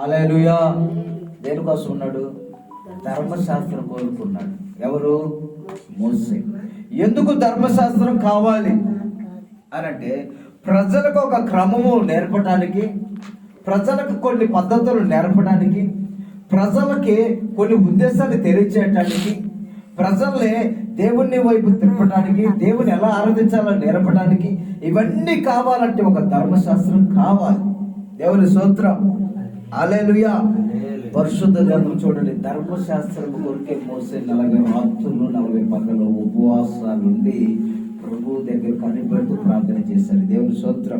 ఆలయలుయా దేనికోసం ఉన్నాడు? ధర్మశాస్త్రం కోరుకున్నాడు. ఎవరు? మోసే. ఎందుకు ధర్మశాస్త్రం కావాలి? అని అంటే ప్రజలకు ఒక క్రమము నేర్పడానికి ప్రజలకు కొన్ని పద్ధతులు నేర్పడానికి ప్రజలకి కొన్ని ఉద్దేశాలు తెలియచేయటానికి ప్రజల్ని దేవుని వైపు తిప్పడానికి దేవుని ఎలా ఆరాధించాలో నేర్పడానికి ఇవన్నీ కావాలంటే ఒక ధర్మశాస్త్రం కావాలి. దేవుని సూత్రం అలెలుయా పరిశుద్ధ గ్రంథం చూడండి. ధర్మశాస్త్రం కొరికే మోసే నలభై రాత్రులు నలభై పగలు ఉపవాసాలు ఉండి ప్రభు దగ్గర కనిపెడుతూ ప్రార్థన చేశాడు దేవుని సూత్రం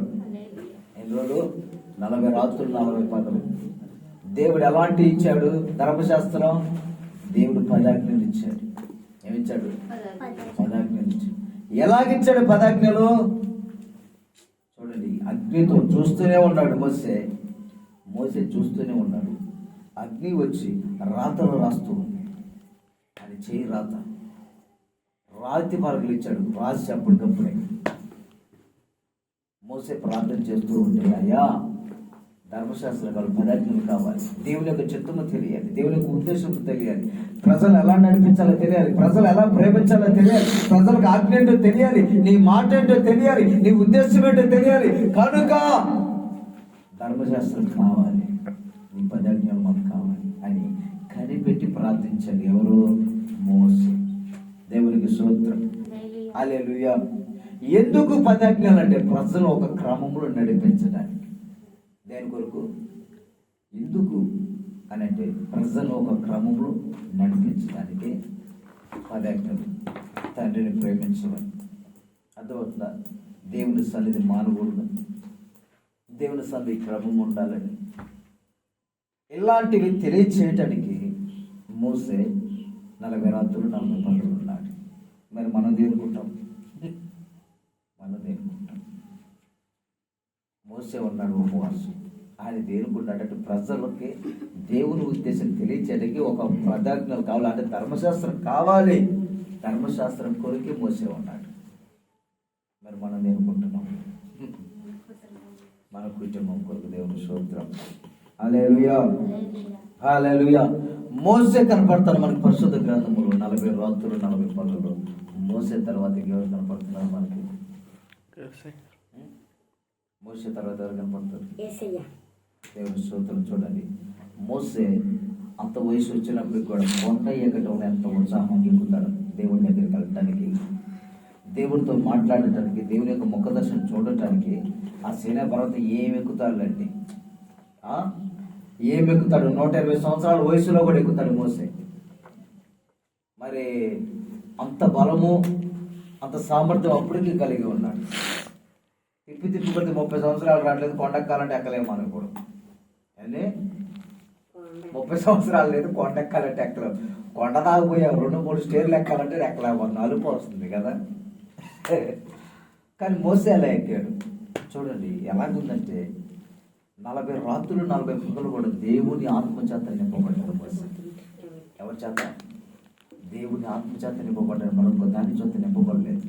ఎన్ని రోజులు? నలభై రాత్రులు నలభై పగలు. దేవుడు ఎలాంటి ఇచ్చాడు? ధర్మశాస్త్రం? దేవుడు పదాజ్ఞలు ఇచ్చాడు. ఏమిచ్చాడు? పదాజ్ఞలు ఇచ్చాడు. ఎలాగిచ్చాడు పదాజ్ఞలు? చూడండి అగ్నితో చూస్తూనే ఉన్నాడు మోసే. మోసే చూస్తూనే ఉన్నాడు. అగ్ని వచ్చి రాతలు రాస్తూ ఉంది. అది చేయి రాత. రాతి పరుగులు ఇచ్చాడు. రాసి అప్పటికప్పుడే మోసే ప్రార్థన చేస్తూ ఉంటే అయ్యా ధర్మశాస్త్రాలు పదార్థాలు కావాలి. దేవుని యొక్క చిత్తము తెలియాలి. దేవుని యొక్క ఉద్దేశం తెలియాలి. ప్రజలు ఎలా నడిపించాలో తెలియాలి. ప్రజలు ఎలా ప్రేమించాలో తెలియాలి. ప్రజలకు ఆజ్ఞ ఏంటో తెలియాలి. నీ మాట ఏంటో తెలియాలి. నీ ఉద్దేశం ఏంటో తెలియాలి. కనుక ధర్మశాస్త్రం కావాలి. నీ పదాజ్ఞలు మాకు కావాలి అని కనిపెట్టి ప్రార్థించాలి ఎవరు? మోసే దేవునికి సూత్రం అలే లుయా ఎందుకు పదాజ్ఞలు అంటే ప్రజలు ఒక క్రమంలో నడిపించడానికి. దేని కొరకు? ఎందుకు అని అంటే ప్రజలు ఒక క్రమంలో నడిపించడానికి పదాజ్ఞలు తండ్రిని ప్రేమించమని. అర్థమవుతుందా? దేవుని సన్నిధి మానవుడు. దేవుని సన్నిధి క్రమం ఉండాలని. ఇలాంటివి తెలియచేయటానికి మోసే నలభై రాత్రులు నలభై పనులు ఉన్నాడు మరి మనం దేనుకుంటాం? మనం దేనుకుంటాం? మోసే ఉన్నాడు ఉపవాసం. ఆయన దేనుకున్నాడంటే ప్రజలకి దేవుని ఉద్దేశం తెలియచేయడానికి ఒక పదార్థాలు కావాలి. అంటే ధర్మశాస్త్రం కావాలి. ధర్మశాస్త్రం కొరికే మోసే ఉన్నాడు. మరి మనం దేనుకుంటున్నాం? మన కుటుంబం కొరకు దేవుని స్తోత్రం. హల్లెలూయా. హల్లెలూయా. మోసే కనపడతారు మనకి పరిశుద్ధ గ్రంథములు నలభై రాత్రులు నలభై పనులు మోసే తర్వాత ఎవరు కనపడుతున్నారు మనకి? మోసే తర్వాత ఎవరు కనపడతారు? దేవుని స్తోత్రం చూడండి. మోసే అంత వయసు వచ్చినప్పటికి కూడా కొండ ఎక్కడం ఎంత ఉత్సాహం ఎక్కుతాడు దేవుని దగ్గరికి వెళ్ళటానికి? దేవుడితో మాట్లాడటానికి దేవుని యొక్క ముఖ దర్శనం చూడటానికి ఆ సేనా పర్వతం ఏం ఎక్కుతాడులండి? ఆ? ఏం ఎక్కుతాడు? నూట ఇరవై సంవత్సరాల వయసులో కూడా ఎక్కుతాడు మోసే. మరి అంత బలము అంత సామర్థ్యం అప్పటికి కలిగి ఉన్నాడు. తిప్పి తిప్పి కొద్ది ముప్పై సంవత్సరాలు రావట్లేదు కొండెక్కాలంటే ఎక్కలేము మనం కూడా. అని ముప్పై సంవత్సరాలు లేదు కొండ ఎక్కాలంటే ఎక్కలేము. కొండ దాకపోయావు రెండు మూడు స్టేర్లు ఎక్కాలంటే ఎక్కలేము నలుపు వస్తుంది కదా. కానీ మోసే అలా ఎక్కాడు? చూడండి ఎలాగుందంటే నలభై రాత్రులు నలభై పగలు కూడా దేవుని ఆత్మచేత నింపబడ్డారు మోసే. ఎవరి చేత? దేవుని ఆత్మచేత నింపబడ్డారు మరొక దాని చేత నింపబడలేదు.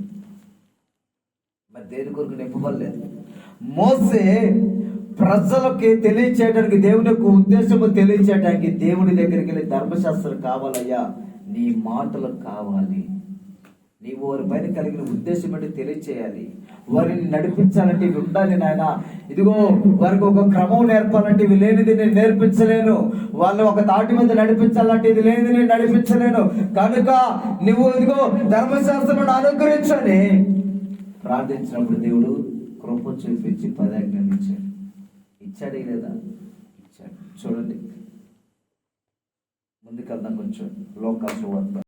మరి దేని కొరకు నింపబడలేదు? మోసే ప్రజలకి తెలియచేయడానికి దేవుని యొక్క ఉద్దేశము తెలియచేయడానికి దేవుని దగ్గరికి వెళ్ళి ధర్మశాస్త్రం కావాలయ్యా నీ మాటలు కావాలి. నీవు వారి పైన కలిగిన ఉద్దేశం ఏంటి తెలియచేయాలి. వారిని నడిపించాలంటే ఇవి ఉండాలి నాయన. ఇదిగో వారికి ఒక క్రమం నేర్పాలంటే ఇవి లేనిది నేను నేర్పించలేను. వాళ్ళు ఒక తాటి మీద నడిపించాలంటే ఇది లేనిది నేను నడిపించలేను. కనుక నువ్వు ఇదిగో ధర్మశాస్త్రం అనుగ్రహించని ప్రార్థించినప్పుడు దేవుడు కృప చూపించి పదాజ్ఞలు ఇచ్చాడు ఇచ్చాడే లేదా? ఇచ్చాడు. చూడండి. ముందుకెళ్దాం కొంచెం లోకాసు వార్త